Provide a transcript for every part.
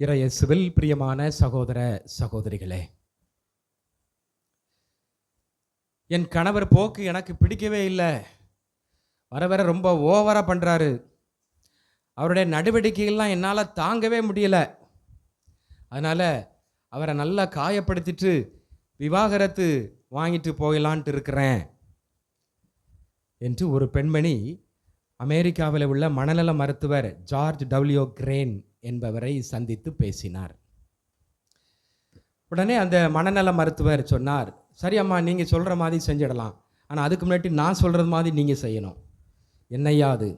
இறையேசுவில் பிரியமான சகோதர சகோதரிகளே என் கணவர் போக்கு எனக்கு பிடிக்கவே இல்லை. வர வர ரொம்ப ஓவராக பண்ணுறாரு அவருடைய நடவடிக்கைகள்லாம் என்னால் தாங்கவே முடியல. அதனால் அவரை நல்லா காயப்படுத்திட்டு விவாகரத்து வாங்கிட்டு போகலான்ட்டு இருக்கிறேன் என்று ஒரு பெண்மணி அமெரிக்காவில் உள்ள மனநல மருத்துவர் ஜார்ஜ் டபிள்யூ கிரேன் என்பவரை சந்தித்து பேசினார். உடனே அந்த மனநல மருத்துவர் சொன்னார் சரி அம்மா நீங்கள் சொல்கிற மாதிரி செஞ்சிடலாம். ஆனால் அதுக்கு முன்னாடி நான் சொல்கிறது மாதிரி நீங்கள் செய்யணும். என்னையா அது?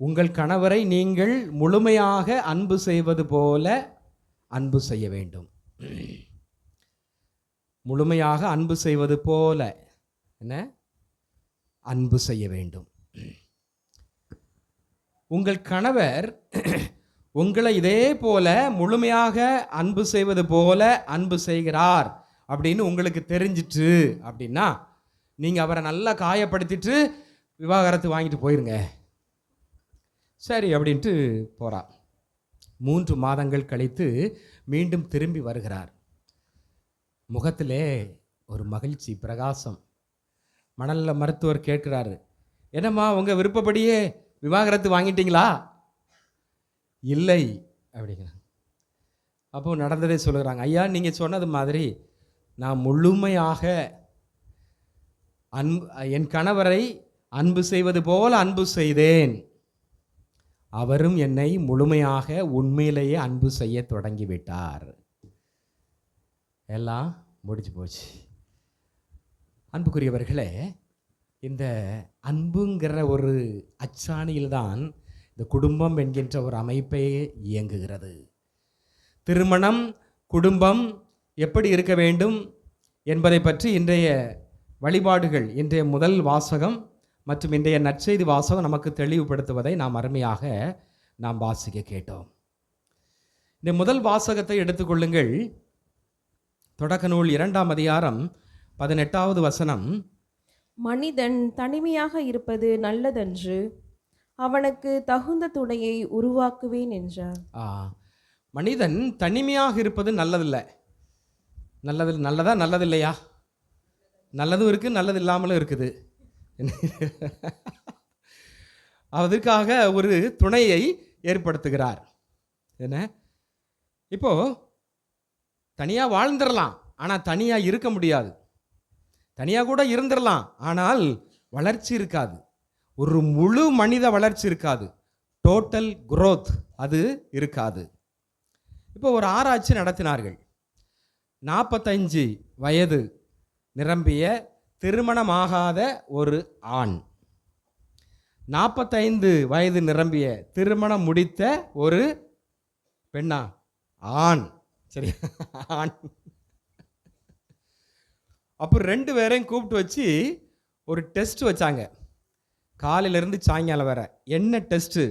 உங்கள் கணவரை நீங்கள் முழுமையாக அன்பு செய்வது போல அன்பு செய்ய வேண்டும். முழுமையாக அன்பு செய்வது போல என்ன? அன்பு செய்ய வேண்டும். உங்கள் கணவர் உங்களை இதே போல முழுமையாக அன்பு செய்வது போல அன்பு செய்கிறார் அப்படின்னு உங்களுக்கு தெரிஞ்சிட்டு அப்படின்னா நீங்கள் அவரை நல்லா காயப்படுத்திட்டு விவாகரத்து வாங்கிட்டு போயிருங்க. சரி அப்படின்ட்டு போகிறா மூன்று மாதங்கள் கழித்து மீண்டும் திரும்பி வருகிறார். முகத்திலே ஒரு மகிழ்ச்சி பிரகாசம். மணல்ல மருத்துவர் கேட்குறாரு என்னம்மா உங்கள் விருப்பப்படியே விவாகரத்து வாங்கிட்டீங்களா? இல்லை அப்படிங்கிறாங்க. அப்போ நடந்ததே சொல்லுகிறாங்க ஐயா நீங்கள் சொன்னது மாதிரி நான் முழுமையாக அன்பு என் கணவரை அன்பு செய்வது போல் அன்பு செய்தேன். அவரும் என்னை முழுமையாக உண்மையிலேயே அன்பு செய்ய தொடங்கிவிட்டார். எல்லாம் முடிஞ்சு போச்சு. அன்புக்குரியவர்களே இந்த அன்புங்கிற ஒரு அச்சாணியில்தான் இந்த குடும்பம் என்கின்ற ஒரு அமைப்பே இயங்குகிறது. திருமணம் குடும்பம் எப்படி இருக்க வேண்டும் என்பதை பற்றி இன்றைய வழிபாடுகள் இன்றைய முதல் வாசகம் மற்றும் இன்றைய நற்செய்தி வாசகம் நமக்கு தெளிவுபடுத்துவதை நாம் அருமையாக நாம் வாசிக்க கேட்டோம். இந்த முதல் வாசகத்தை எடுத்துக்கொள்ளுங்கள். தொடக்க நூல் இரண்டாம் அதிகாரம் பதினெட்டாவது வசனம். மனிதன் தனிமையாக இருப்பது நல்லதன்று. அவனுக்கு தகுந்த துணையை உருவாக்குவேன் என்றார். ஆ, மனிதன் தனிமையாக இருப்பது நல்லதில்லை. நல்லது நல்லதா நல்லதில்லையா? நல்லதும் இருக்குது நல்லது இல்லாமலும் இருக்குது. அதற்காக ஒரு துணையை ஏற்படுத்துகிறார். என்ன? இப்போது தனியாக வாழ்ந்துடலாம் ஆனால் தனியாக இருக்க முடியாது. தனியாக கூட இருந்துடலாம் ஆனால் வளர்ச்சி இருக்காது. ஒரு முழு மனித வளர்ச்சி இருக்காது. டோட்டல் குரோத் அது இருக்காது. இப்போ ஒரு ஆராய்ச்சி நடத்தினார்கள். நாற்பத்தஞ்சு வயது நிரம்பிய திருமணமாகாத ஒரு ஆண். நாற்பத்தைந்து வயது நிரம்பிய திருமணம் முடித்த ஒரு பெண்ணா? ஆண். சரி ஆண். அப்போ ரெண்டு பேரையும் கூப்பிட்டு வச்சு ஒரு டெஸ்ட் வச்சாங்க. காலையிலேருந்து சாயங்காலம் வர என்ன டெஸ்ட்டு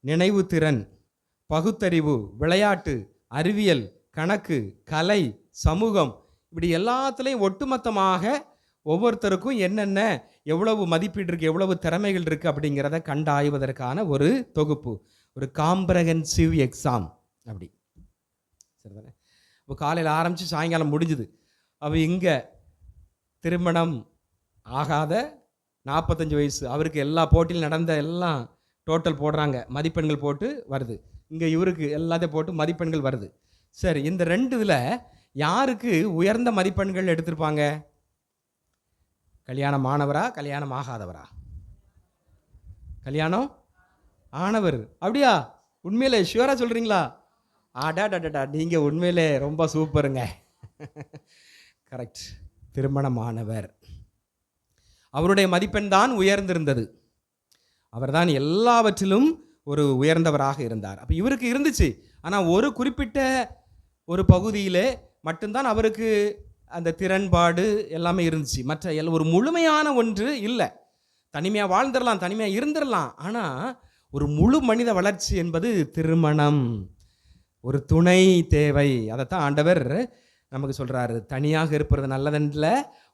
நினைவு திறன் பகுத்தறிவு விளையாட்டு அறிவியல் கணக்கு கலை சமூகம் இப்படி எல்லாத்துலேயும் ஒட்டுமொத்தமாக ஒவ்வொருத்தருக்கும் என்னென்ன எவ்வளவு மதிப்பீடு இருக்குது எவ்வளவு திறமைகள் இருக்குது அப்படிங்கிறத கண்டாய்வதற்கான ஒரு தொகுப்பு. ஒரு காம்ப்ரஹென்சிவ் எக்ஸாம் அப்படி. சரிதானே? இப்போ காலையில் ஆரம்பித்து சாயங்காலம் முடிஞ்சுது. அவள் இங்கே திருமணம் ஆகாத நாற்பத்தஞ்சு வயசு. அவருக்கு எல்லா போட்டியில் நடந்த எல்லாம் டோட்டல் போடுறாங்க. மதிப்பெண்கள் போட்டு வருது. இங்கே இவருக்கு எல்லாத்தையும் போட்டு மதிப்பெண்கள் வருது. சரி இந்த ரெண்டு இதில் யாருக்கு உயர்ந்த மதிப்பெண்கள் எடுத்திருப்பாங்க? கல்யாணம் ஆனவரா கல்யாணம் ஆகாதவரா? கல்யாணம் ஆனவர். அப்படியா? உண்மையிலே ஷுவராக சொல்கிறீங்களா ஆடா டடா நீங்கள் உண்மையிலே ரொம்ப சூப்பருங்க கரெக்ட் திருமணமானவர் அவருடைய மதிப்பெண் தான் உயர்ந்திருந்தது. அவர்தான் எல்லாவற்றிலும் ஒரு உயர்ந்தவராக இருந்தார். அப்போ இவருக்கு இருந்துச்சு. ஆனால் ஒரு குறிப்பிட்ட ஒரு பகுதியிலே மட்டும்தான் அவருக்கு அந்த திறன்பாடு எல்லாமே இருந்துச்சு. மற்ற எல்லாம் ஒரு முழுமையான ஒன்று இல்லை. தனிமையாக வாழ்ந்துடலாம் தனிமையாக இருந்துடலாம் ஆனால் ஒரு முழு மனித வளர்ச்சி என்பது திருமணம். ஒரு துணை தேவை. அதைத்தான் ஆண்டவர் நமக்கு சொல்கிறாரு தனியாக இருப்பது நல்லதென்ற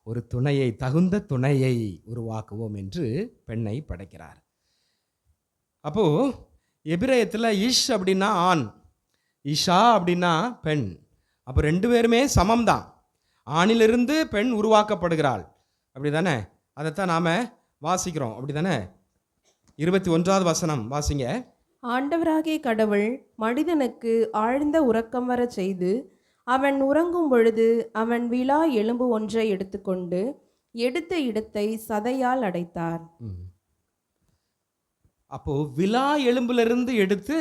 ஒரு துணையை தகுந்த துணையை உருவாக்குவோம் என்று பெண்ணை படைக்கிறார். அப்போது எபிரயத்தில் இஷ் அப்படின்னா ஆண் இஷா அப்படின்னா பெண். அப்போ ரெண்டு பேருமே சமம் தான் ஆணிலிருந்து பெண் உருவாக்கப்படுகிறாள். அப்படி தானே அதைத்தான் நாம் வாசிக்கிறோம். அப்படி தானே இருபத்தி ஒன்றாவது வசனம் வாசிங்க. ஆண்டவராகிய கடவுள் மனிதனுக்கு ஆழ்ந்த உறக்கம் வர செய்து அவன் உறங்கும் பொழுது அவன் விழா எலும்பு ஒன்றை எடுத்துக்கொண்டு எடுத்த இடத்தை சதையால் அடைத்தார். அப்போ விலா எலும்பிலிருந்து எடுத்து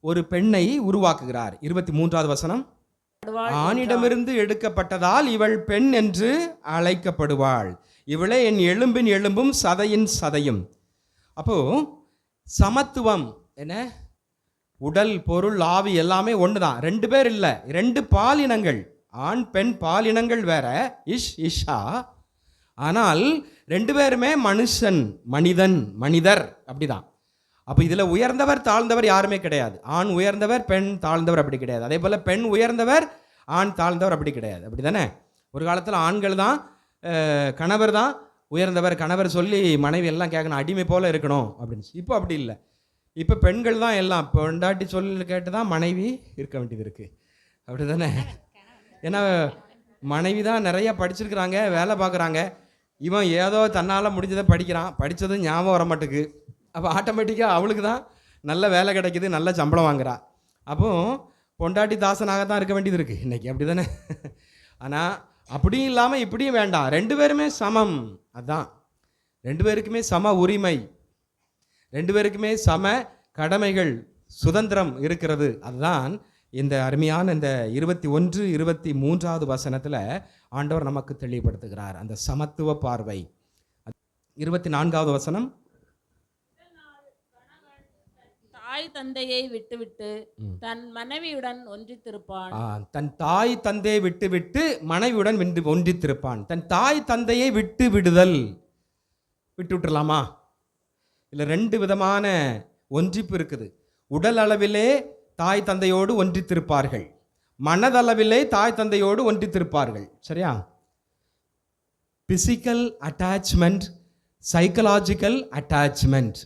ஒரு பெண்ணை உருவாக்குகிறார். இருபத்தி மூன்றாவது வசனம் ஆணிடமிருந்து எடுக்கப்பட்டதால் இவள் பெண் என்று அழைக்கப்படுவாள். இவளே என் எலும்பின் எலும்பும் சதையின் சதையும். அப்போ சமத்துவம் என்ன? உடல் பொருள் ஆவி எல்லாமே ஒன்று தான் ரெண்டு பேர் இல்லை. ரெண்டு பாலினங்கள் ஆண் பெண் பாலினங்கள் வேற. இஷ் இஷா. ஆனால் ரெண்டு பேருமே மனுஷன் மனிதன் மனிதர். அப்படிதான். அப்போ இதில் உயர்ந்தவர் தாழ்ந்தவர் யாருமே கிடையாது. ஆண் உயர்ந்தவர் பெண் தாழ்ந்தவர் அப்படி கிடையாது. அதே போல் பெண் உயர்ந்தவர் ஆண் தாழ்ந்தவர் அப்படி கிடையாது. அப்படி தானே ஒரு காலத்தில் ஆண்கள் தான் கணவர் தான். உயர்ந்தவர் கணவர் சொல்லி மனைவி எல்லாம் கேட்கணும் அடிமை போல் இருக்கணும் அப்படின்னு. இப்போ அப்படி இல்லை. இப்போ பெண்கள் தான் எல்லாம். பொண்டாட்டி சொல்லி கேட்டு தான் மனைவி இருக்க வேண்டியது இருக்குது அப்படி தானே ஏன்னா மனைவி தான் நிறையா படிச்சிருக்கிறாங்க வேலை பார்க்குறாங்க. இவன் ஏதோ தன்னால் முடிஞ்சதை படிக்கிறான். படித்ததும் ஞாபகம் வர மாட்டேக்கு. அப்போ ஆட்டோமேட்டிக்காக அவளுக்கு தான் நல்ல வேலை கிடைக்குது நல்ல சம்பளம் வாங்குறா. அப்போ பொண்டாட்டி தாசனாக தான் இருக்க வேண்டியது இருக்குது இன்றைக்கி அப்படி தானே ஆனால் அப்படியும் இல்லாமல் இப்படியும் வேண்டாம். ரெண்டு பேருமே சமம். அதுதான் ரெண்டு பேருக்குமே சம உரிமை. ரெண்டு பேருக்குமே சம கடமைகள் சுதந்திரம் இருக்கிறது. அதுதான் இந்த அருமையான இந்த இருபத்தி ஒன்று இருபத்தி மூன்றாவது வசனத்தில் ஆண்டவர் நமக்கு தெளிவுபடுத்துகிறார். அந்த சமத்துவ பார்வை. இருபத்தி நான்காவது வசனம். தாய் தந்தையை விட்டுவிட்டு தன் மனைவியுடன் ஒன்றித்திருப்பான். தன் தாய் தந்தையை விட்டு விட்டு மனைவியுடன் ஒன்றித்திருப்பான். தன் தாய் தந்தையை விட்டு விடுதல். விட்டு விட்டுறலாமா இல்லை ரெண்டு விதமான ஒன்றிப்பு இருக்குது. உடல் அளவிலே தாய் தந்தையோடு ஒன்றித்திருப்பார்கள். மனதளவிலே தாய் தந்தையோடு ஒன்றித்திருப்பார்கள். சரியா? பிசிக்கல் அட்டாச்மெண்ட் சைக்கலாஜிக்கல் அட்டாச்மெண்ட்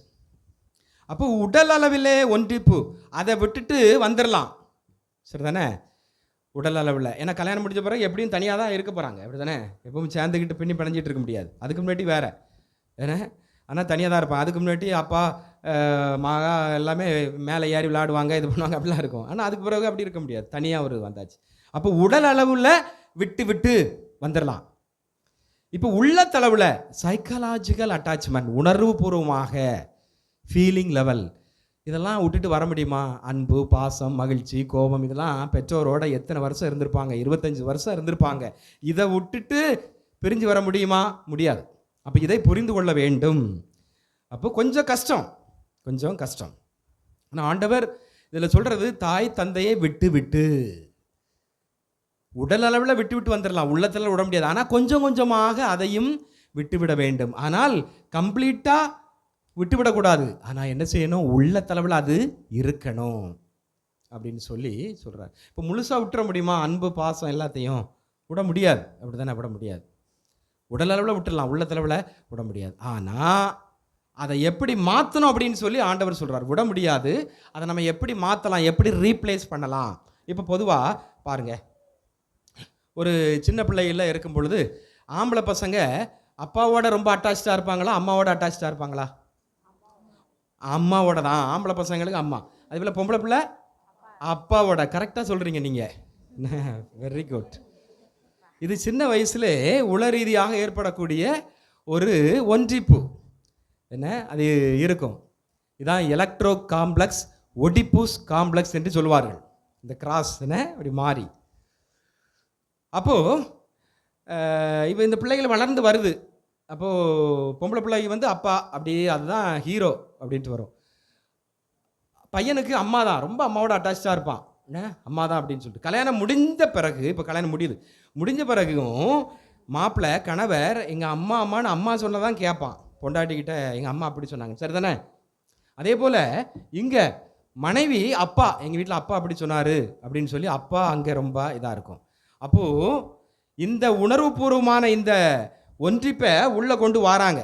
அப்போ உடல் அளவிலே ஒன்றிப்பு. அதை விட்டுட்டு வந்துடலாம் சரிதானே? உடல் அளவில். ஏன்னா கல்யாணம் முடிஞ்ச பிறகு எப்படியும் தனியாக தான் இருக்க போகிறாங்க அப்படி தானே எப்பவும் சேர்ந்துக்கிட்டு பின்னி பிணைஞ்சிட்டு இருக்க முடியாது. அதுக்கு முன்னாடி வேறு. ஏன்னா ஆனால் தனியாக தான் இருப்பேன். அதுக்கு முன்னாடி அப்பா மகா எல்லாமே மேலே ஏறி விளையாடுவாங்க இது பண்ணுவாங்க அப்படிலாம் இருக்கும். ஆனால் அதுக்கு பிறகு அப்படி இருக்க முடியாது. தனியாக ஒரு வந்தாச்சு. அப்போ உடல் அளவில் விட்டு விட்டு வந்துடலாம் இப்போ உள்ளத்தளவில் சைக்கலாஜிக்கல் அட்டாச்மெண்ட் உணர்வுபூர்வமாக ஃபீலிங் லெவல் இதெல்லாம் விட்டுட்டு வர முடியுமா? அன்பு பாசம் மகிழ்ச்சி கோபம் இதெல்லாம் பெற்றோரோட எத்தனை வருஷம் இருந்திருப்பாங்க? இருபத்தஞ்சி வருஷம் இருந்திருப்பாங்க. இதை விட்டுட்டு பிரிஞ்சு வர முடியுமா? முடியாது. அப்போ இதை புரிந்து கொள்ள வேண்டும். அப்போ கொஞ்சம் கஷ்டம். கொஞ்சம் கஷ்டம். ஆனால் ஆண்டவர் இதில் சொல்கிறது தாய் தந்தையை விட்டு விட்டு. உடல் அளவில் விட்டு விட்டு வந்துடலாம் உள்ளத்தில் விட முடியாது. ஆனால் கொஞ்சம் கொஞ்சமாக அதையும் விட்டுவிட வேண்டும். ஆனால் கம்ப்ளீட்டாக விட்டுவிடக்கூடாது ஆனால் என்ன செய்யணும்? உள்ளத்தளவில் அது இருக்கணும் அப்படின்னு சொல்லி சொல்கிறார் இப்போ முழுசாக விட்டுற முடியுமா? அன்பு பாசம் எல்லாத்தையும். விட முடியாது. அப்படி தானே விட முடியாது. உடல் அளவில் விட்டுடலாம் உள்ளத்தளவில் விட முடியாது. ஆனால் அதை எப்படி மாற்றணும் அப்படின்னு சொல்லி ஆண்டவர் சொல்கிறார் விட முடியாது. அதை நம்ம எப்படி மாற்றலாம் எப்படி ரீப்ளேஸ் பண்ணலாம்? இப்போ பொதுவாக பாருங்கள் ஒரு சின்ன பிள்ளைகளில் இருக்கும் பொழுது ஆம்பளை பசங்க அப்பாவோட ரொம்ப அட்டாச்சாக இருப்பாங்களா? அம்மாவோட அட்டாச்சாக இருப்பாங்களா? அம்மாவோட தான். ஆம்பளை பசங்களுக்கு அம்மா. அதே போல் பொம்பளை பிள்ளை அப்பாவோட. கரெக்டாக சொல்கிறீங்க நீங்கள் வெரி குட் இது சின்ன வயசுலே உள ரீதியாக ஏற்படக்கூடிய ஒரு ஒன்றிப்பு. என்ன? அது இருக்கும். இதான் எலக்ட்ரோ காம்ப்ளெக்ஸ் ஒடிப்பூஸ் காம்ப்ளெக்ஸ் என்று சொல்வார்கள். இந்த கிராஸ் என்ன? அப்படி மாறி. அப்போது இப்போ இந்த பிள்ளைகள் வளர்ந்து வருது. அப்போது பொம்பளை பிள்ளைக்கு வந்து அப்பா அப்படி அதுதான் ஹீரோ அப்படின்ட்டு வரும். பையனுக்கு அம்மா தான். ரொம்ப அம்மாவோட அட்டாச்சாக இருப்பான். அம்மா தான் அப்படின்னு சொல்லிட்டு. கல்யாணம் முடிஞ்ச பிறகு இப்போ கல்யாணம் முடியுது. முடிஞ்ச பிறகும் மாப்பிள்ளை கணவர் எங்கள் அம்மா அம்மான்னு அம்மா சொன்ன தான் கேட்பான். பொண்டாட்டிக்கிட்ட எங்கள் அம்மா அப்படி சொன்னாங்க. சரி தானே அதே போல் இங்கே மனைவி அப்பா எங்கள் வீட்டில் அப்பா அப்படி சொன்னார் அப்படின்னு சொல்லி அப்பா அங்கே ரொம்ப இதாக இருக்கும். அப்போது இந்த உணர்வுபூர்வமான இந்த ஒன்றிப்பை உள்ளே கொண்டு வராங்க.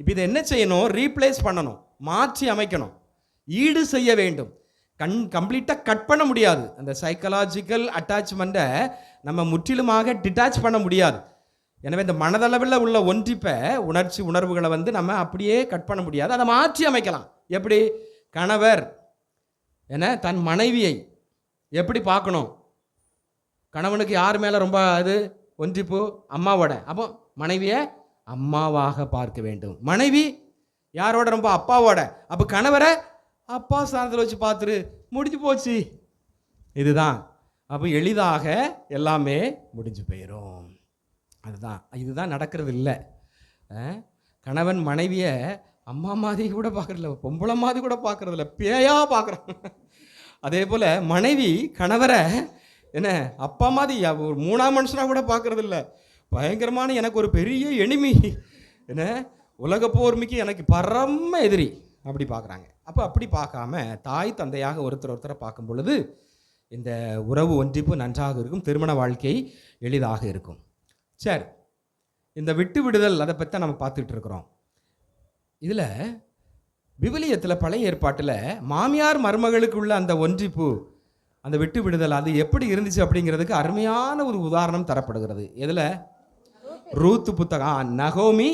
இப்போ இதை என்ன செய்யணும்? ரீப்ளேஸ் பண்ணணும். மாற்றி அமைக்கணும். ஈடு செய்ய வேண்டும். கண் கம்ப்ளீட்டாக கட் பண்ண முடியாது. அந்த சைக்கலாஜிக்கல் அட்டாச்மெண்ட்டை நம்ம முற்றிலுமாக டிட்டாச் பண்ண முடியாது. எனவே இந்த மனதளவில் உள்ள ஒன்றிப்பை உணர்ச்சி உணர்வுகளை வந்து நம்ம அப்படியே கட் பண்ண முடியாது. அதை மாற்றி அமைக்கலாம். எப்படி? கணவர் என தன் மனைவியை எப்படி பார்க்கணும்? கணவனுக்கு யார் மேலே ரொம்ப அது? ஒன்றிப்பு? அம்மாவோட. அப்போ மனைவியை அம்மாவாக பார்க்க வேண்டும். மனைவி யாரோட? ரொம்ப அப்பாவோட. அப்போ கணவரை அப்பா ஸ்தானத்தில் வச்சு பார்த்துரு முடிஞ்சு போச்சு. இதுதான். அப்போ எளிதாக எல்லாமே முடிஞ்சு போயிடும் அதுதான். இதுதான் நடக்கிறது இல்லை. கணவன் மனைவியை அம்மா மாதிரி கூட பார்க்கறதில்ல பொம்பளை மாதிரி கூட பார்க்கறதில்ல பேயாக பார்க்குறோம் அதே போல் மனைவி கணவரை என்ன அப்பா மாதிரி ஒரு மூணாம் மனுஷனாக கூட பார்க்கறதில்ல பயங்கரமான எனக்கு ஒரு பெரிய எனிமி என்ன? உலக போர்மிக்கு எனக்கு பரம எதிரி. அப்படி பார்க்குறாங்க. அப்போ அப்படி பார்க்காம தாய் தந்தையாக ஒருத்தர் ஒருத்தரை பார்க்கும் பொழுது இந்த உறவு ஒன்றிப்பு நன்றாக இருக்கும் திருமண வாழ்க்கை எளிதாக இருக்கும். சரி இந்த விட்டு விடுதல் அதை பற்றி நம்ம பார்த்துட்டு இருக்கிறோம். இதில் விவிலியத்தில் பழைய ஏற்பாட்டில் மாமியார் மருமகளுக்கு உள்ள அந்த ஒன்றிப்பு அந்த விட்டு விடுதல் அது எப்படி இருந்துச்சு அப்படிங்கிறதுக்கு அருமையான ஒரு உதாரணம் தரப்படுகிறது. எதில்? ரூத்து புத்தகம். நகோமி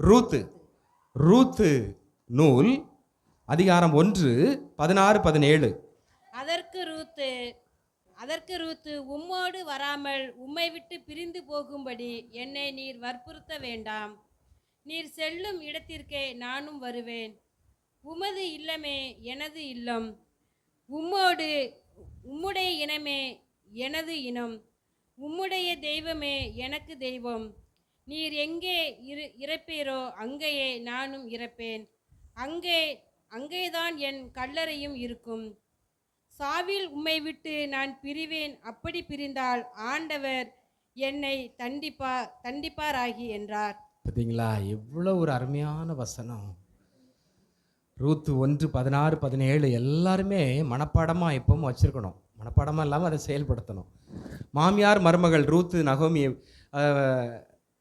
ரூத்து. ரூத்து. நூல் அதிகாரம் ஒன்று பதினாறு பதினேழு. அதற்கு ரூத்து அதற்கு ரூத்து உம்மோடு வராமல் உம்மை விட்டு பிரிந்து போகும்படி என்னை நீர் வற்புறுத்த வேண்டாம். நீர் செல்லும் இடத்திற்கே நானும் வருவேன். உமது இல்லமே எனது இல்லம். உம்மோடு உம்முடைய இனமே எனது இனம். உம்முடைய தெய்வமே எனக்கு தெய்வம். நீர் எங்கே இரு இறப்பீரோ அங்கேயே நானும் இறப்பேன். அங்கே அங்கேதான் என் கல்லறையும் இருக்கும். சாவில் உம்மை விட்டு நான் பிரிவேன். அப்படி பிரிந்தால் ஆண்டவர் என்னை தண்டிப்பா தண்டிப்பாராகி என்றார். பார்த்தீங்களா எவ்வளோ ஒரு அருமையான வசனம். ரூத்து ஒன்று பதினாறு பதினேழு எல்லாருமே மனப்பாடமாக எப்பவும் வச்சுருக்கணும். மனப்பாடமாக இல்லாமல் அதை செயல்படுத்தணும். மாமியார் மருமகள் ரூத்து நகோமி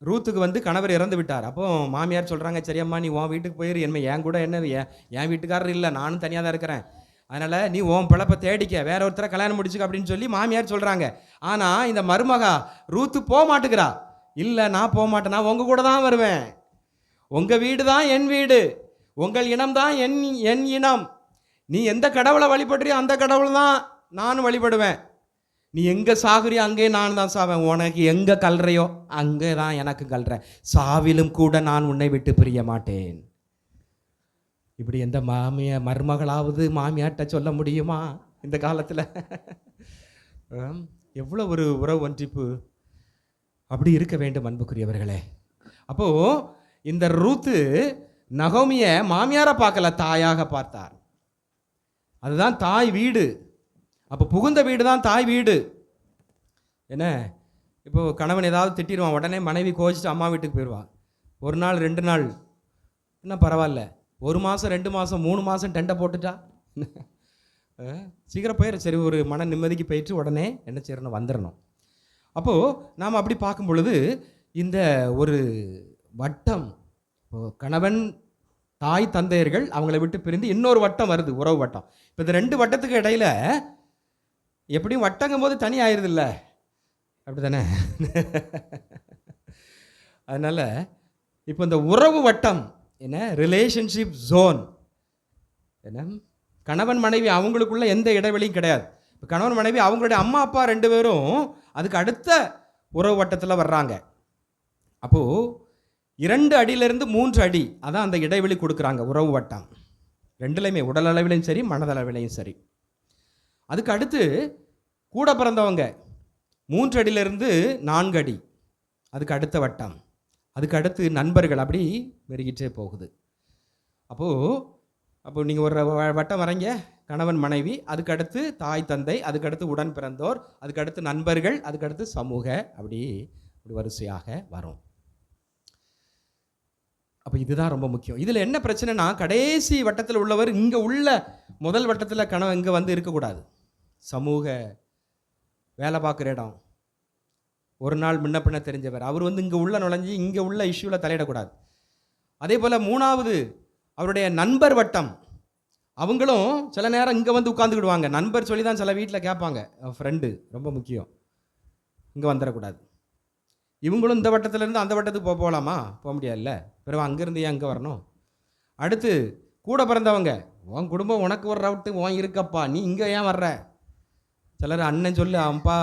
ரூத்துக்கு வந்து கணவர் இறந்து விட்டார். அப்போ மாமியார் சொல்கிறாங்க சரியம்மா நீ உன் வீட்டுக்கு போயிரு. என்ன என் கூட என்ன என் என் வீட்டுக்காரர் இல்லை. நானும் தனியாக தான் இருக்கிறேன். அதனால் நீ உன் பிழப்பை தேடிக்க. வேற ஒருத்தரை கல்யாணம் முடிச்சுக்க அப்படின்னு சொல்லி மாமியார் சொல்கிறாங்க ஆனால் இந்த மருமகா ரூத்து போக மாட்டுக்கிறா இல்லை நான் போக மாட்டேன். நான் உங்கள் கூட தான் வருவேன். உங்கள் வீடு தான் என் வீடு. உங்கள் இனம் தான் என் என் இனம். நீ எந்த கடவுளை வழிபடுறியோ அந்த கடவுள் தான் நானும் வழிபடுவேன். நீ எங்கே சாகுறியோ அங்கே நான் தான் சாவேன். உனக்கு எங்கே கல்றையோ அங்கே தான் எனக்கு கல்றேன் சாவிலும் கூட நான் உன்னை விட்டு பிரிய மாட்டேன். இப்படி எந்த மாமிய மருமகளாவது மாமியார்கிட்ட சொல்ல முடியுமா இந்த காலத்தில்? எவ்வளோ ஒரு உறவு ஒன்றிப்பு. அப்படி இருக்க வேண்டும் அன்புக்குரியவர்களே. அப்போது இந்த ரூத்து நகோமியை மாமியாரை பார்க்கல தாயாக பார்த்தார். அதுதான் தாய் வீடு. அப்போ புகுந்த வீடு தான் தாய் வீடு. என்ன? இப்போது கணவன் ஏதாவது திட்டிடுவான் உடனே மனைவி கோச்சிட்டு அம்மா வீட்டுக்கு போயிடுவான் ஒரு நாள் ரெண்டு நாள். என்ன பரவாயில்ல. ஒரு மாதம் ரெண்டு மாதம் மூணு மாதம் டெண்டை போட்டுட்டா? சீக்கிரம் போயிடும் சரி ஒரு மன நிம்மதிக்கு போயிட்டு உடனே என்ன செய்யணும் வந்துடணும் அப்போது நாம் அப்படி பார்க்கும் பொழுது இந்த ஒரு வட்டம் கணவன் தாய் தந்தையர்கள் அவங்கள விட்டு பிரிந்து இன்னொரு வட்டம் வருது உறவு வட்டம். இப்போ இந்த ரெண்டு வட்டத்துக்கு இடையில எப்படியும் வட்டங்கும் போது தனி ஆயிடுதில்ல அப்படி தானே அதனால் இப்போ இந்த உறவு வட்டம் என்ன? ரிலேஷன்ஷிப் ஜோன் என்ன? கணவன் மனைவி அவங்களுக்குள்ள எந்த இடைவெளியும் கிடையாது. இப்போ கணவன் மனைவி அவங்களுடைய அம்மா அப்பா ரெண்டு பேரும் அதுக்கு அடுத்த உறவு வட்டத்தில் வர்றாங்க. அப்போது இரண்டு அடியிலிருந்து மூன்று அடி அதான் அந்த இடைவெளி கொடுக்குறாங்க உறவு வட்டம். ரெண்டுலையுமே உடல் அளவிலையும் சரி மனதளவிலையும் சரி. அதுக்கு அடுத்து கூட பிறந்தவங்க மூன்று அடியிலிருந்து நான்கு அடி அதுக்கு அடுத்த வட்டம். அதுக்கு அடுத்து நண்பர்கள் அப்படி பெருகிட்டே போகுது. அப்போது அப்போ நீங்கள் ஒரு வ- வட்டம் வரைங்க கணவன் மனைவி அதுக்கு அடுத்து தாய் தந்தை அதுக்கடுத்து உடன் பிறந்தோர் அதுக்கடுத்து நண்பர்கள் அதுக்கடுத்து சமூக அப்படி அப்படி வரிசையாக வரும். அப்போ இதுதான் ரொம்ப முக்கியம். இதில் என்ன பிரச்சனைனா கடைசி வட்டத்தில் உள்ளவர் இங்கே உள்ள முதல் வட்டத்தில் கனவு இங்கே வந்து இருக்கக்கூடாது. சமூக வேலை பார்க்குற இடம். ஒரு நாள் முன்ன பின்ன தெரிஞ்சவர். அவர் வந்து இங்கே உள்ள நுழைஞ்சு இங்கே உள்ள இஷ்யூவில் தலையிடக்கூடாது. அதே போல் மூணாவது அவருடைய நண்பர் வட்டம். அவங்களும் சில நேரம் இங்கே வந்து உட்காந்துக்கிடுவாங்க நண்பர் சொல்லி தான் சில வீட்டில் கேட்பாங்க. ஃப்ரெண்டு ரொம்ப முக்கியம். இங்கே வந்துடக்கூடாது. இவங்களும் இந்த வட்டத்திலேருந்து அந்த வட்டத்துக்கு போக போகலாமா? போக முடியாதுல்ல. பிறகு அங்கேருந்து ஏன் அங்கே வரணும்? அடுத்து கூட பிறந்தவங்க உன் குடும்பம் உனக்கு ஒரு ரவுட்டு உன் இருக்கப்பா நீ இங்கே ஏன் வர்ற? சிலர் அண்ணன் சொல்லு அப்பா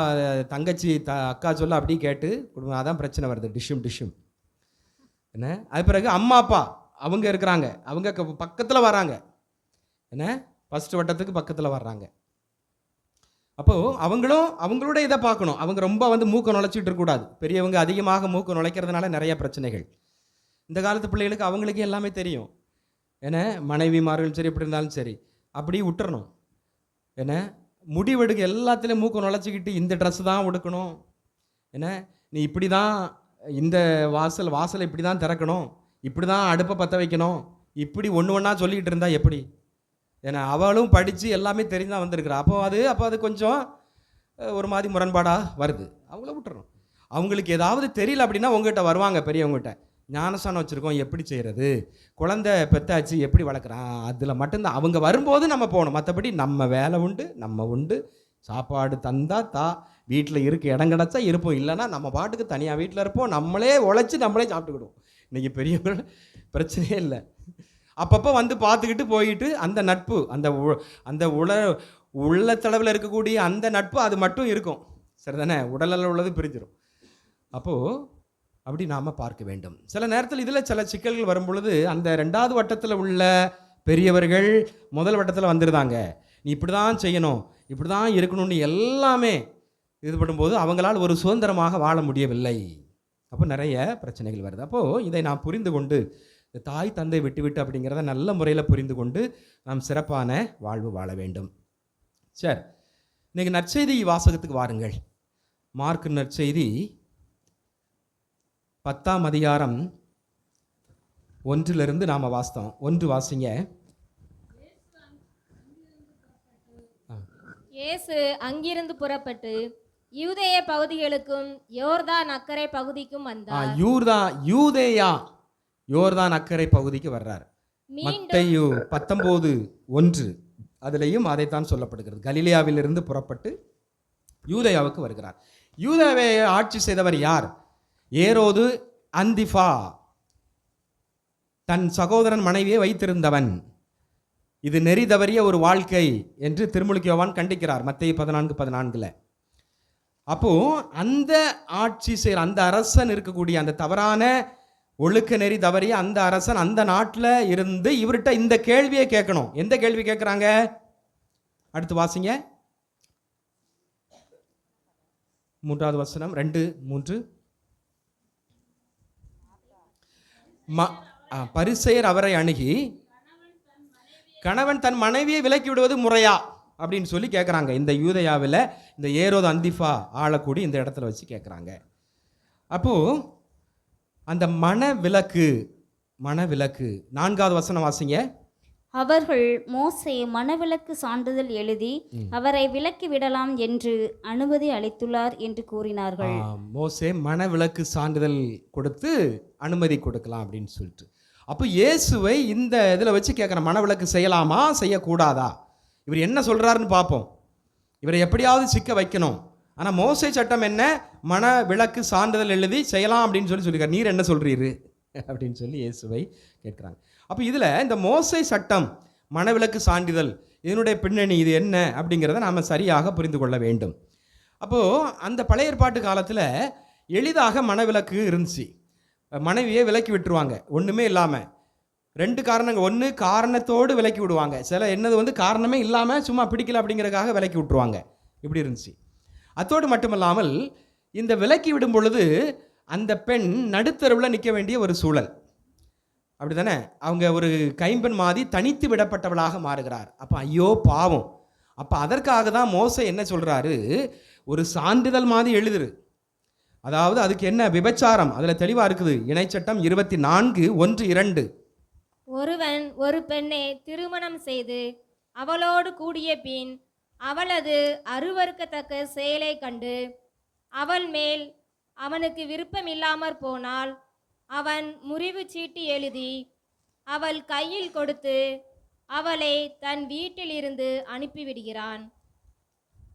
தங்கச்சி த அக்கா சொல்ல அப்படி கேட்டு குடும்பம் அதான் பிரச்சனை வருது. டிஷ்ஷும் டிஷ்ஷும். என்ன? அது பிறகு அம்மா அப்பா அவங்க இருக்கிறாங்க. அவங்க பக்கத்தில் வராங்க. என்ன? ஃபஸ்ட்டு வட்டத்துக்கு பக்கத்தில் வர்றாங்க. அப்போது அவங்களும் அவங்களோட இதை பார்க்கணும். அவங்க ரொம்ப வந்து மூக்க நுழைச்சிட்டு இருக்கக்கூடாது பெரியவங்க அதிகமாக மூக்க நுழைக்கிறதுனால நிறைய பிரச்சனைகள். இந்த காலத்து பிள்ளைகளுக்கு அவங்களுக்கு எல்லாமே தெரியும். என்ன? மனைவிமார்கள் சரி எப்படி இருந்தாலும் சரி. அப்படி விட்டுறணும். என்ன? முடிவெடுக்க எல்லாத்துலேயும் மூக்க நுழைச்சிக்கிட்டு இந்த ட்ரெஸ் தான் உடுக்கணும். என்ன? நீ இப்படி தான் இந்த வாசல் வாசலை இப்படி தான் திறக்கணும். இப்படி தான் அடுப்பை பற்ற வைக்கணும். இப்படி ஒன்று ஒன்றா சொல்லிக்கிட்டு இருந்தால் எப்படி? ஏன்னா அவளும் படித்து எல்லாமே தெரிஞ்சு தான் வந்திருக்கிறா. அப்போ அது அப்போ அது கொஞ்சம் ஒரு மாதிரி முரண்பாடாக வருது. அவங்கள விட்டுறோம் அவங்களுக்கு ஏதாவது தெரியல அப்படின்னா உங்ககிட்ட வருவாங்க பெரியவங்ககிட்ட. ஞானசானம் வச்சுருக்கோம் எப்படி செய்கிறது குழந்தை பெத்தாச்சு எப்படி வளர்க்குறான்? அதில் மட்டும்தான். அவங்க வரும்போது நம்ம போகணும். மற்றபடி நம்ம வேலை உண்டு நம்ம உண்டு. சாப்பாடு தந்தா தா. வீட்டில் இருக்க இடம் கிடச்சா இருப்போம். இல்லைன்னா நம்ம பாட்டுக்கு தனியாக வீட்டில் இருப்போம். நம்மளே உழைச்சி நம்மளே சாப்பிட்டுக்கிடுவோம். இன்றைக்கி பெரிய பிரச்சனையே இல்லை. அப்பப்போ வந்து பார்த்துக்கிட்டு போயிட்டு அந்த நட்பு அந்த உ- அந்த உல உள்ளத்தளவில் இருக்கக்கூடிய அந்த நட்பு அது மட்டும் இருக்கும். சரிதானே? உடலில் உள்ளது பிரிஞ்சிடும் அப்போது அப்படி நாம் பார்க்க வேண்டும். சில நேரத்தில் இதில் சில சிக்கல்கள் வரும் பொழுது அந்த ரெண்டாவது வட்டத்தில் உள்ள பெரியவர்கள் முதல் வட்டத்தில் வந்துருந்தாங்க நீ இப்படி தான் செய்யணும் இப்படி தான் இருக்கணும்னு எல்லாமே இது பண்ணும்போது அவங்களால் ஒரு சுதந்திரமாக வாழ முடியவில்லை. அப்போ நிறைய பிரச்சனைகள் வருது. அப்போது இதை நாம் புரிந்து கொண்டு இந்த தாய் தந்தை விட்டு விட்டு அப்படிங்கிறத நல்ல முறையில் புரிந்து கொண்டு நாம் சிறப்பான வாழ்வு வாழ வேண்டும். சரி இன்னைக்கு நற்செய்தி வாசகத்துக்கு வாருங்கள். மார்க் நற்செய்தி பத்தாம் அதிகாரம் ஒன்றிலிருந்து நாம் வாசித்தோம். ஒன்று வாசிங்க. இயேசு அங்கிருந்து புறப்பட்டு யூதேய பகுதிகளுக்கும் யோர்தான் அக்கரை பகுதிக்கும் வந்தார். யூர்தா யூதேயா. யோர்தான் அக்கறை பகுதிக்கு வர்றார். மத்தையு பத்தொம்போது ஒன்று அதுலேயும் அதைத்தான் சொல்லப்படுகிறது. கலிலியாவிலிருந்து புறப்பட்டு யூதேயாவுக்கு வருகிறார். யூதாவை ஆட்சி செய்தவர் யார்? ஏரோது அந்திஃபா. தன் சகோதரன் மனைவியை வைத்திருந்தவன். இது நெறி தவறிய ஒரு வாழ்க்கை என்று திருமுழுக்கியோவான் கண்டிக்கிறார். மத்திய பதினான்கு பதினான்குல. அப்போ அந்த ஆட்சி செய்கிற அந்த அரசன் இருக்கக்கூடிய அந்த தவறான ஒழுக்க நெறி தவறிய அந்த அரசன் அந்த நாட்டில் இருந்து இவர்கிட்ட இந்த கேள்வியை கேட்கணும். எந்த கேள்வி கேட்குறாங்க? அடுத்து வாசிங்க. மூன்றாவது வசனம் ரெண்டு மூன்று. ம அவரை அணுகி கணவன் தன் மனைவியை விலக்கி விடுவது முறையா? அப்படின்னு சொல்லி கேட்குறாங்க. இந்த யூதயாவில் இந்த ஏரோது அந்திஃபா ஆளக்கூடி இந்த இடத்துல வச்சு கேட்குறாங்க. அப்போது அந்த மன விலக்கு மன விலக்கு நான்காவது வசனம் வாசிங்க. அவர்கள் மோசே மனவிலக்கு சான்றிதழ் எழுதி அவரை விலக்கி விடலாம் என்று அனுமதி அளித்துள்ளார் என்று கூறினார்கள். மோசே மன விலக்கு சான்றிதழ் கொடுத்து அனுமதி கொடுக்கலாம் அப்படின்னு சொல்லிட்டு. அப்போ இயேசுவை இந்த இதில் வச்சு கேட்குற மனவிலக்கு செய்யலாமா? செய்யக்கூடாதா? இவர் என்ன சொல்கிறாருன்னு பார்ப்போம் இவரை எப்படியாவது சிக்க வைக்கணும். ஆனால் மோசை சட்டம் என்ன? மன விளக்கு சான்றிதழ் எழுதி செய்யலாம் அப்படின்னு சொல்லி சொல்லியிருக்காரு. நீர் என்ன சொல்கிறீரு அப்படின்னு சொல்லி இயேசுவை கேட்குறாங்க. அப்போ இதில் இந்த மோசை சட்டம் மனவிலக்கு சான்றிதழ் இதனுடைய பின்னணி இது என்ன அப்படிங்கிறத நாம் சரியாக புரிந்து கொள்ள வேண்டும். அப்போது அந்த பழைய ஏற்பாட்டு காலத்தில் எளிதாக மனவிலக்கு இருந்துச்சு. மனைவியை விலக்கி விட்டுருவாங்க. ஒன்றுமே இல்லாமல் ரெண்டு காரணங்கள் ஒன்று காரணத்தோடு விலக்கி விடுவாங்க. சில என்னது வந்து காரணமே இல்லாமல் சும்மா பிடிக்கல அப்படிங்கிறதுக்காக விலக்கி விட்டுருவாங்க. இப்படி இருந்துச்சு? அத்தோடு மட்டுமல்லாமல் இந்த விலக்கி விடும் பொழுது அந்த பெண் நடுத்தருவில் நிற்க வேண்டிய ஒரு சூழல். அப்படி தானே அவங்க ஒரு கைம்பெண் மாதிரி தனித்து விடப்பட்டவளாக மாறுகிறார். அப்போ ஐயோ பாவம். அப்போ அதற்காக தான் மோச என்ன சொல்கிறாரு ஒரு சான்றிதழ் மாதிரி எழுதுரு. அதாவது அதுக்கு என்ன விபச்சாரம்? அதில் தெளிவாக இருக்குது. இணைச்சட்டம் இருபத்தி நான்கு ஒன்று இரண்டு. ஒருவன் ஒரு பெண்ணை திருமணம் செய்து அவளோடு கூடிய பின் அவளது அருவருக்கத்தக்க செயலை கண்டு அவள் மேல் அவனுக்கு விருப்பமில்லாமற் போனால் அவன் முறிவு சீட்டு எழுதி அவள் கையில் கொடுத்து அவளை தன் வீட்டிலிருந்து அனுப்பிவிடுகிறான்.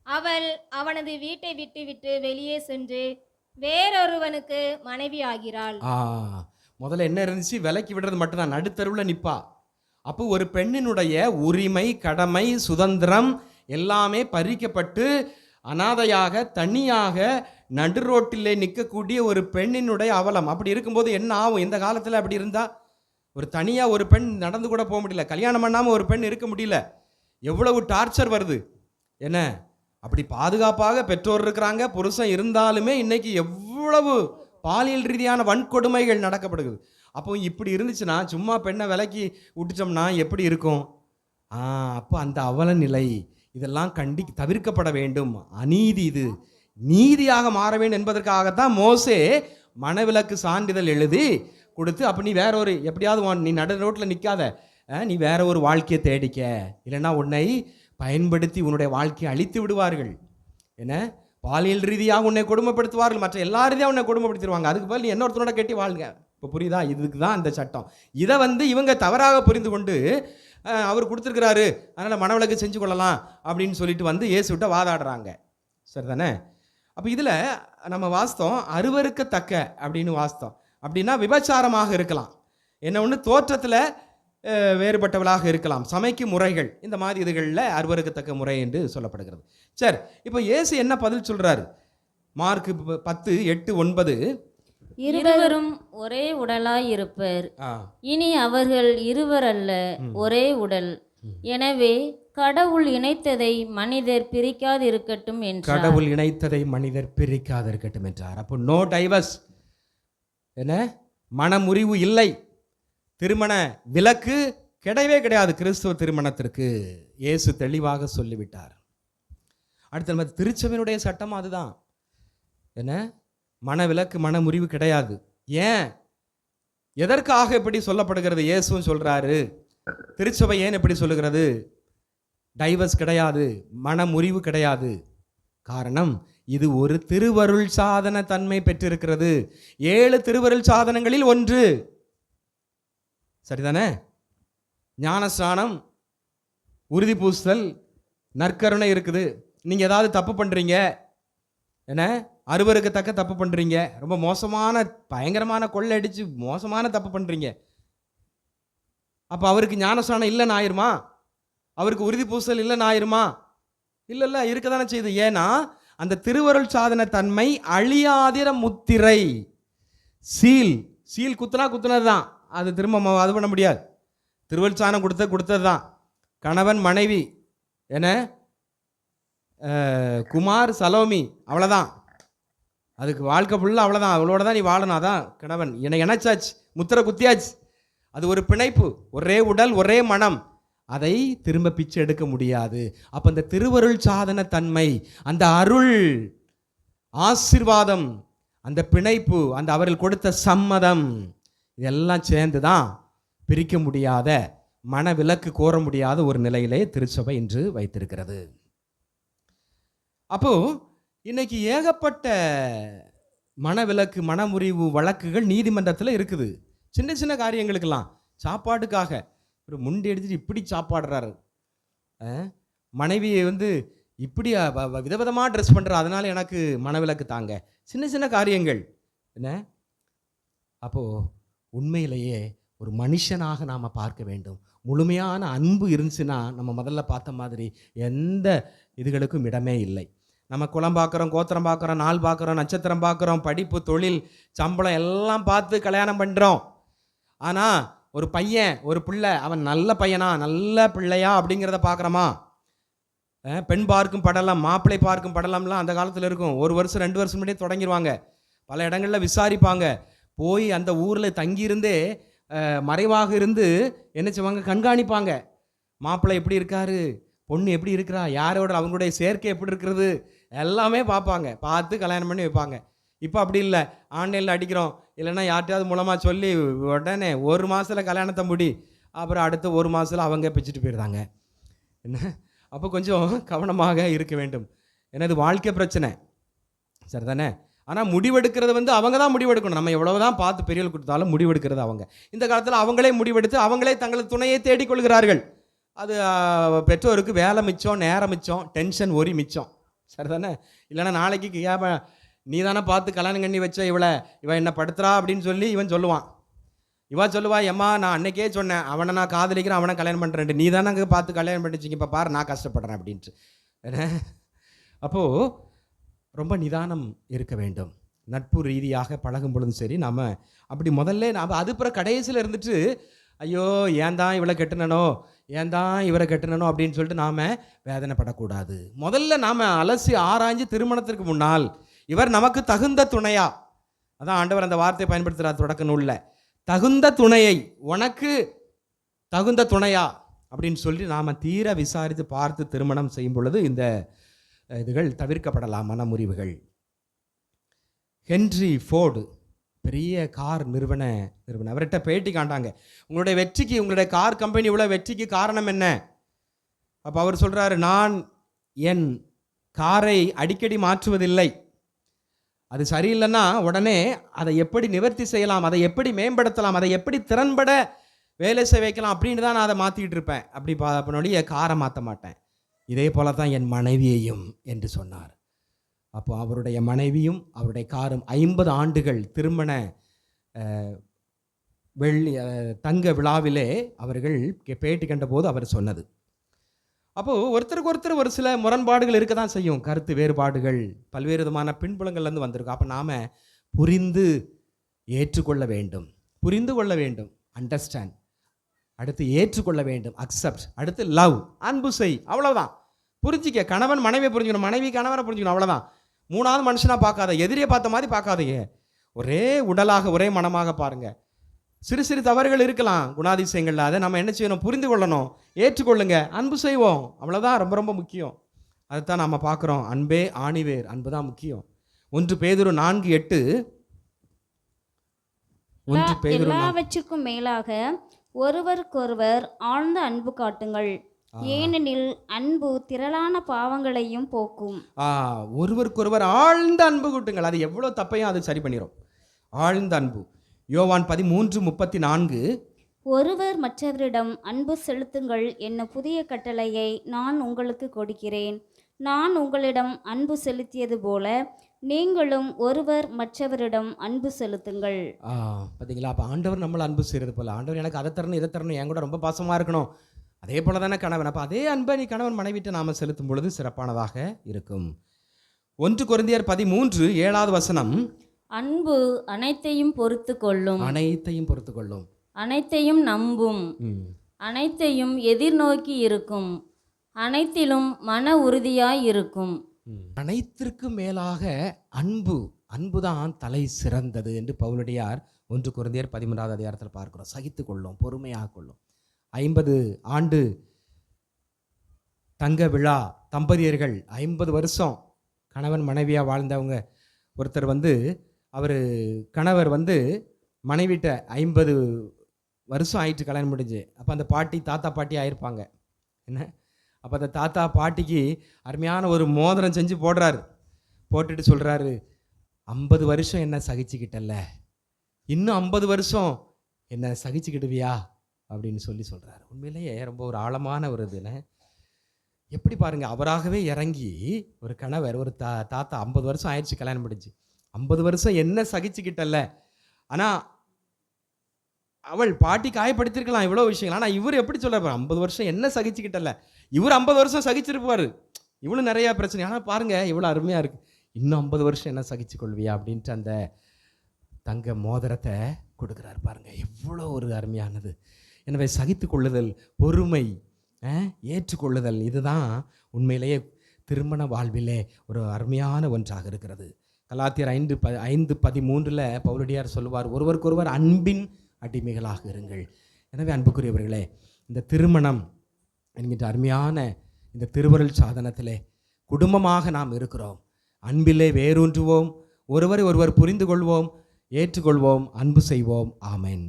அவள் அவனது வீட்டை விட்டுவிட்டு வெளியே சென்று வேறொருவனுக்கு மனைவி ஆகிறாள். முதல்ல என்ன இருந்துச்சு? விலைக்கு விடுறது மட்டும்தான் நடுத்தருவில் நிற்பா அப்போ ஒரு பெண்ணினுடைய உரிமை கடமை சுதந்திரம் எல்லாமே பறிக்கப்பட்டு அனாதையாக தனியாக நடு ரோட்டிலே நிற்கக்கூடிய ஒரு பெண்ணினுடைய அவலம். அப்படி இருக்கும்போது என்ன ஆகும்? இந்த காலத்தில் அப்படி இருந்தால் ஒரு தனியாக ஒரு பெண் நடந்து கூட போக முடியல. கல்யாணம் பண்ணாமல் ஒரு பெண் இருக்க முடியல. எவ்வளவு டார்ச்சர் வருது? என்ன? அப்படி பாதுகாப்பாக பெற்றோர் இருக்கிறாங்க புருஷன் இருந்தாலுமே இன்னைக்கு எவ்வளவு பாலியல் ரீதியான வன்கொடுமைகள் நடக்கப்படுகிறது. அப்போ இப்படி இருந்துச்சுன்னா சும்மா பெண்ணை விலைக்கு விட்டுட்டோம்னா எப்படி இருக்கும்? ஆ அப்போ அந்த அவல நிலை. இதெல்லாம் கண்டி தவிர்க்கப்பட வேண்டும். அநீதி இது. நீதியாக மாற வேண்டும் என்பதற்காகத்தான் மோசே மனவிலக்கு சான்றிதழ் எழுதி கொடுத்து அப்போ நீ வேற ஒரு எப்படியாவது உன் நீ நடு ரோட்டில் நிற்காத நீ வேற ஒரு வாழ்க்கையை தேடிக்க. இல்லைன்னா உன்னை பயன்படுத்தி உன்னுடைய வாழ்க்கையை அழித்து விடுவார்கள். என்ன? பாலியல் ரீதியாக உன்னை கொடுமைப்படுத்துவார்கள். மற்ற எல்லா ரீதியாக உன்னை கொடுமைப்படுத்திடுவாங்க. அதுக்கு பதில் நீ இன்னொருத்தனோட கட்டி வாழ்க. இப்போ புரியுதா? இதுக்கு தான் அந்த சட்டம். இதை வந்து இவங்க தவறாக புரிந்து கொண்டு அவர் கொடுத்துருக்கிறாரு. அதனால் மனவிலக்கு செஞ்சு கொள்ளலாம் அப்படின்னு சொல்லிட்டு வந்து இயேசுவிட்ட வாதாடுறாங்க. சரிதானே? அப்போ இதில் நம்ம வாஸ்தவம் அருவருக்கத்தக்க அப்படின்னு வாஸ்தவம். அப்படின்னா விபச்சாரமாக இருக்கலாம். என்ன ஒன்று தோற்றத்தில் வேறுபட்டவளாக இருக்கலாம். சமைக்கும் முறைகள். இந்த மாதிரி இதுகளில் அருவருக்கத்தக்க முறை என்று சொல்லப்படுகிறது. சரி இப்போ இயேசு என்ன பதில் சொல்கிறாரு மார்க் ப- பத்து எட்டு ஒன்பது இருவரும் ஒரே உடலாய் இருப்பர் ஆ. இனி அவர்கள் இருவர் அல்ல ஒரே உடல். எனவே கடவுள் இணைத்ததை மனிதர் பிரிக்காதிருக்கட்டும் என்றார். கடவுள் இணைத்ததை மனிதர் பிரிக்காது இருக்கட்டும் என்றார். அப்போ நோ டைவர்ஸ் என்ன? மனமுறிவு இல்லை. திருமண விலக்கு கிடையவே கிடையாது கிறிஸ்துவ திருமணத்திற்கு. இயேசு தெளிவாக சொல்லிவிட்டார். அடுத்து நம்ம திருச்சபையினுடைய சட்டம் அதுதான். என்ன? மனவிலக்கு மனமுறிவு கிடையாது. ஏன்? எதற்காக இப்படி சொல்லப்படுகிறது? இயேசுன்னு சொல்கிறாரு திருச்சபை ஏன் எப்படி சொல்லுகிறது? டைவர்ஸ் கிடையாது மனமுறிவு கிடையாது. காரணம் இது ஒரு திருவருள் சாதன தன்மை பெற்றிருக்கிறது. ஏழு திருவருள் சாதனங்களில் ஒன்று. சரிதானே? ஞானஸ்நானம் உறுதி பூசுதல் நற்கருணை இருக்குது. நீங்கள் ஏதாவது தப்பு பண்ணுறீங்க என்ன? அறுவருக்கத்தக்க தப்பு பண்ணுறீங்க ரொம்ப மோசமான பயங்கரமான கொள்ளை அடித்து மோசமான தப்பு பண்ணுறீங்க அப்போ அவருக்கு ஞானஸ்நானம் இல்லைன்னு ஆயிருமா? அவருக்கு உறுதி பூசல் இல்லைன்னு ஆயிருமா? இல்லை இல்லை இருக்க தானே செய்யுது ஏன்னா அந்த திருவருள் சாதன தன்மை அழியாதிர முத்திரை. சீல் சீல் குத்துனா குத்துனது தான் அது திரும்ப அது பண்ண முடியாது. திருவருள் சாதனம் கொடுத்த கொடுத்தது தான் கணவன் மனைவி என்ன? குமார் சலோமி அவ்வளோதான் அதுக்கு வாழ்க்கை ஃபுல்லாக அவ்வளோதான் அவளோட தான் நீ வாழணும். அதான் கணவன். என்னை இணைச்சாச்சு. முத்திரை குத்தியாச்சு. அது ஒரு பிணைப்பு. ஒரே உடல் ஒரே மனம். அதை திரும்ப பிச்சை எடுக்க முடியாது. அப்போ அந்த திருவருள் சாதன தன்மை அந்த அருள் ஆசிர்வாதம் அந்த பிணைப்பு அந்த அவர்கள் கொடுத்த சம்மதம் இதெல்லாம் சேர்ந்து தான் பிரிக்க முடியாத மனவிலக்கு கோர முடியாத ஒரு நிலையிலே திருச்சபை இன்று வைத்திருக்கிறது. அப்போது இன்னைக்கு ஏகப்பட்ட மனவிலக்கு மனமுறிவு வழக்குகள் நீதிமன்றத்தில் இருக்குது. சின்ன சின்ன காரியங்களுக்கெல்லாம். சாப்பாட்டுக்காக. ஒரு முண்டி அடிச்சுட்டு இப்படி சாப்பாடுறாரு. மனைவியை வந்து இப்படி விதவிதமாக ட்ரெஸ் பண்ணுற அதனால் எனக்கு மனவிலக்கு தாங்க. சின்ன சின்ன காரியங்கள். என்ன? அப்போது உண்மையிலேயே ஒரு மனுஷனாக நாம் பார்க்க வேண்டும். முழுமையான அன்பு இருந்துச்சுன்னா நம்ம முதல்ல பார்த்த மாதிரி எந்த இதுகளுக்கும் இடமே இல்லை. நம்ம குளம் பார்க்குறோம் கோத்திரம் பார்க்குறோம் நாள் பார்க்குறோம் நட்சத்திரம் பார்க்குறோம் படிப்பு தொழில் சம்பளம் எல்லாம் பார்த்து கல்யாணம் பண்ணுறோம் ஆனால் ஒரு பையன் ஒரு பிள்ளை அவன் நல்ல பையனா நல்ல பிள்ளையா அப்படிங்கிறத பார்க்குறோமா? பெண் பார்க்கும் படலம் மாப்பிள்ளை பார்க்கும் படலம்லாம் அந்த காலத்தில் இருக்கும். ஒரு வருஷம் ரெண்டு வருஷம் முன்னாடியே தொடங்கிடுவாங்க பல இடங்களில் விசாரிப்பாங்க. போய் அந்த ஊரில் தங்கியிருந்தே மறைவாக இருந்து என்ன செய்வாங்க? கண்காணிப்பாங்க. மாப்பிள்ளை எப்படி இருக்காரு? பொண்ணு எப்படி இருக்கிறா? யாரோட? அவங்களுடைய சேர்க்கை எப்படி இருக்கிறது? எல்லாமே பார்ப்பாங்க. பார்த்து கல்யாணம் பண்ணி வைப்பாங்க. இப்போ அப்படி இல்லை. ஆன்லைனில் அடிக்கிறோம். இல்லைன்னா யார்கிட்டயாவது மூலமாக சொல்லி உடனே ஒரு மாதத்தில் கல்யாணத்தை முடி. அப்புறம் அடுத்த ஒரு மாதத்தில் அவங்க பிச்சுட்டு போயிடுறாங்க. என்ன? அப்போ கொஞ்சம் கவனமாக இருக்க வேண்டும். ஏன்னா இது வாழ்க்கை பிரச்சனை. சரிதானே? ஆனால் முடிவெடுக்கிறது வந்து அவங்க தான் முடிவெடுக்கணும். நம்ம எவ்வளோ தான் பார்த்து பெரியவர்கள் கொடுத்தாலும் முடிவெடுக்கிறது அவங்க. இந்த காலத்தில் அவங்களே முடிவெடுத்து அவங்களே தங்களது துணையை தேடிக்கொள்கிறார்கள். அது பெற்றோருக்கு வேலை மிச்சம் நேரம் மிச்சம் டென்ஷன் ஒரி மிச்சம். சரிதானே? இல்லைன்னா நாளைக்கு கேப நீ தானே பார்த்து கல்யாணம் பண்ணி வச்ச இவளை இவன் என்ன படுத்துறா அப்படின்னு சொல்லி இவன் சொல்லுவான். இவா சொல்லுவா எம்மா நான் அன்னைக்கே சொன்னேன் அவனை நான் காதலிக்கிறேன் அவனை கல்யாணம் பண்ணுறேன் நீ தானே அங்கே பார்த்து கல்யாணம் பண்ணிச்சிங்க இப்போ பாரு நான் கஷ்டப்படுறேன் அப்படின்ட்டு. என்ன அப்போது ரொம்ப நிதானம் இருக்க வேண்டும். நட்பு ரீதியாக பழகும் பொழுதும் சரி நாம் அப்படி முதல்ல நாம் அது பிற கடைசியில் இருந்துட்டு ஐயோ ஏன் தான் இவளை கெட்டுனனோ? ஏன் தான் இவரை கெட்டுனனோ? அப்படின்னு சொல்லிட்டு நாம் வேதனைப்படக்கூடாது. முதல்ல நாம் அலசி ஆராய்ஞ்சு திருமணத்திற்கு முன்னால் இவர் நமக்கு தகுந்த துணையா? அதான் ஆண்டவர் அந்த வார்த்தையை பயன்படுத்துகிறார் தொடக்க நூலில். தகுந்த துணையை உனக்கு தகுந்த துணையா? அப்படின்னு சொல்லி நாம் தீர விசாரித்து பார்த்து திருமணம் செய்யும் பொழுது இந்த இதுகள் தவிர்க்கப்படலாம் மனமுறிவுகள். ஹென்றி ஃபோர்டு பெரிய கார் நிறுவன நிறுவனம் அவர்கிட்ட பேட்டி காண்டாங்க உங்களுடைய வெற்றிக்கு உங்களுடைய கார் கம்பெனி இவ்வளோ வெற்றிக்கு காரணம் என்ன? அப்போ அவர் சொல்கிறாரு நான் என் காரை அடிக்கடி மாற்றுவதில்லை. அது சரியில்லைன்னா உடனே அதை எப்படி நிவர்த்தி செய்யலாம் அதை எப்படி மேம்படுத்தலாம் அதை எப்படி திறன்பட வேலை செய்ய வைக்கலாம் அப்படின்னு தான் நான் அதை மாற்றிக்கிட்டு இருப்பேன். அப்படி பா காரை மாற்ற மாட்டேன். இதே போல தான் என் மனைவியையும் என்று சொன்னார். அப்போ அவருடைய மனைவியும் அவருடைய காரும் ஐம்பது ஆண்டுகள் திருமண வெள்ளி தங்க விழாவிலே அவர்கள் பேட்டி கண்டபோது அவர் சொன்னது. அப்போது ஒருத்தருக்கு ஒருத்தர் ஒரு சில முரண்பாடுகள் இருக்க தான் செய்யும். கருத்து வேறுபாடுகள் பல்வேறு விதமான பின்புலங்கள்லேருந்து வந்திருக்கும் அப்போ நாம் புரிந்து ஏற்றுக்கொள்ள வேண்டும். புரிந்து கொள்ள வேண்டும். அண்டர்ஸ்டாண்ட் அடுத்து ஏற்றுக்கொள்ள வேண்டும். அக்செப்ட் அடுத்து லவ் அன்பு செய். அவ்வளோதான் புரிஞ்சிக்க. கணவன் மனைவியை புரிஞ்சுக்கணும். மனைவி கணவனை புரிஞ்சுக்கணும். அவ்வளோதான் மூணாவது மனுஷனாக பார்க்காத எதிரியை பார்த்த மாதிரி பார்க்காதீங்க. ஒரே உடலாக ஒரே மனமாக பாருங்க. சிறு சிறு தவறுகள் இருக்கலாம் குணாதிசயங்கள்ல அதை நம்ம என்ன செய்யணும்? புரிந்து கொள்ளணும். ஏற்றுக்கொள்ளுங்க. அன்பு செய்வோம். அவ்வளவுதான். ரொம்ப ரொம்ப முக்கியம். அதைத்தான் நம்ம பார்க்குறோம். அன்பே ஆணிவேர். அன்பு தான் முக்கியம். ஒன்று பேதுரு நான்கு எட்டு. ஒன்று பேதுரு எல்லாவற்றுக்கும் மேலாக ஒருவருக்கொருவர் ஆழ்ந்த அன்பு காட்டுங்கள். ஏனெனில் அன்பு திரளான பாவங்களையும் போக்கும். ஆ ஒருவருக்கொருவர் ஆழ்ந்த அன்பு கூட்டுங்கள். அது எவ்வளோ தப்பையும் அது சரி பண்ணிடும் ஆழ்ந்த அன்பு. யோவான் பதிமூன்று முப்பத்தி நான்கு ஒருவர் மற்றவரிடம் அன்பு செலுத்துங்கள் என்ன புதிய கட்டளையை நான் உங்களுக்கு கொடுக்கிறேன். நான் உங்களிடம் அன்பு செலுத்தியது போல நீங்களும் ஒருவர் மற்றவரிடம் அன்பு செலுத்துங்கள். பார்த்தீங்களா அப்போ ஆண்டவர் நம்மளை அன்பு செய்கிறது போல. ஆண்டவர் எனக்கு அதை தரணும் இதை தரணும். என் கூட ரொம்ப பாசமாக இருக்கணும். அதே போல தானே கணவன். அப்போ அதே அன்பை நீ கணவன் மனைவிட்டு நாம் செலுத்தும் பொழுது சிறப்பானதாக இருக்கும். ஒன்று கொரிந்தியர் பதிமூன்று ஏழாவது வசனம். அன்பு அனைத்தையும் பொறுத்து கொள்ளும் அனைத்தையும் பொறுத்து கொள்ளும் அனைத்தையும் நம்பும். அனைத்தையும் எதிர்நோக்கி இருக்கும். அனைத்திலும் மன உறுதியாய் இருக்கும். அனைத்திற்கும் மேலாக அன்பு அன்பு தான் தலை சிறந்தது என்று பவுலடியார் ஒன்று குருந்தியர் பதிமூன்றாவது அதிகாரத்தில் பார்க்கிறோம். சகித்து கொள்ளும் பொறுமையாக கொள்ளும். ஐம்பது ஆண்டு தங்க விழா தம்பதியர்கள் ஐம்பது வருஷம் கணவன் மனைவியாக வாழ்ந்தவங்க. ஒருத்தர் வந்து அவர் கணவர் வந்து மனைவிட்ட ஐம்பது வருஷம் ஆயிட்டு கல்யாணம் முடிஞ்சு. அப்போ அந்த பாட்டி தாத்தா பாட்டி ஆயிருப்பாங்க. என்ன? அப்போ அந்த தாத்தா பாட்டிக்கு அருமையான ஒரு மோதிரம் செஞ்சு போடுறாரு. போட்டுட்டு சொல்கிறாரு ஐம்பது வருஷம் என்ன சகிச்சுக்கிட்டல இன்னும் ஐம்பது வருஷம் என்ன சகிச்சுக்கிடுவியா? அப்படின்னு சொல்லி சொல்கிறார் உண்மையிலேயே ரொம்ப ஒரு ஆழமான ஒரு இதுன்னு எப்படி பாருங்கள் அவராகவே இறங்கி ஒரு கணவர் ஒரு தா தாத்தா ஐம்பது வருஷம் ஆயிடுச்சு கல்யாணம் முடிஞ்சு. ஐம்பது வருஷம் என்ன சகிச்சுக்கிட்டல ஆனால் அவள் பாட்டி காயப்படுத்திருக்கலாம் இவ்வளோ விஷயங்கள். ஆனால் இவர் எப்படி சொல்கிறார் ஐம்பது வருஷம் என்ன சகிச்சுக்கிட்டல இவர் ஐம்பது வருஷம் சகிச்சிருப்பார். இவ்வளோ நிறையா பிரச்சனை. ஆனால் பாருங்க இவ்வளோ அருமையாக இருக்குது இன்னும் ஐம்பது வருஷம் என்ன சகிச்சு கொள்வியா அப்படின்ட்டு அந்த தங்க மோதிரத்தை கொடுக்குறாரு பாருங்கள் எவ்வளோ ஒரு அருமையானது. எனவே சகித்து கொள்ளுதல் பொறுமை ஏற்றுக்கொள்ளுதல் இதுதான் உண்மையிலேயே திருமண வாழ்விலே ஒரு அருமையான ஒன்றாக இருக்கிறது. கலாத்தியர் ஐந்து ப ஐந்து பதிமூன்றில் பவுலடியார் சொல்லுவார் ஒருவருக்கொருவர் அன்பின் அடிமைகளாக இருங்கள். எனவே அன்புக்குரியவர்களே இந்த திருமணம் என்கின்ற அருமையான இந்த திருவருள் சாதனத்திலே குடும்பமாக நாம் இருக்கிறோம். அன்பிலே வேரூன்றுவோம் ஒருவரை ஒருவர் புரிந்து கொள்வோம் ஏற்றுக்கொள்வோம் அன்பு செய்வோம். ஆமேன்.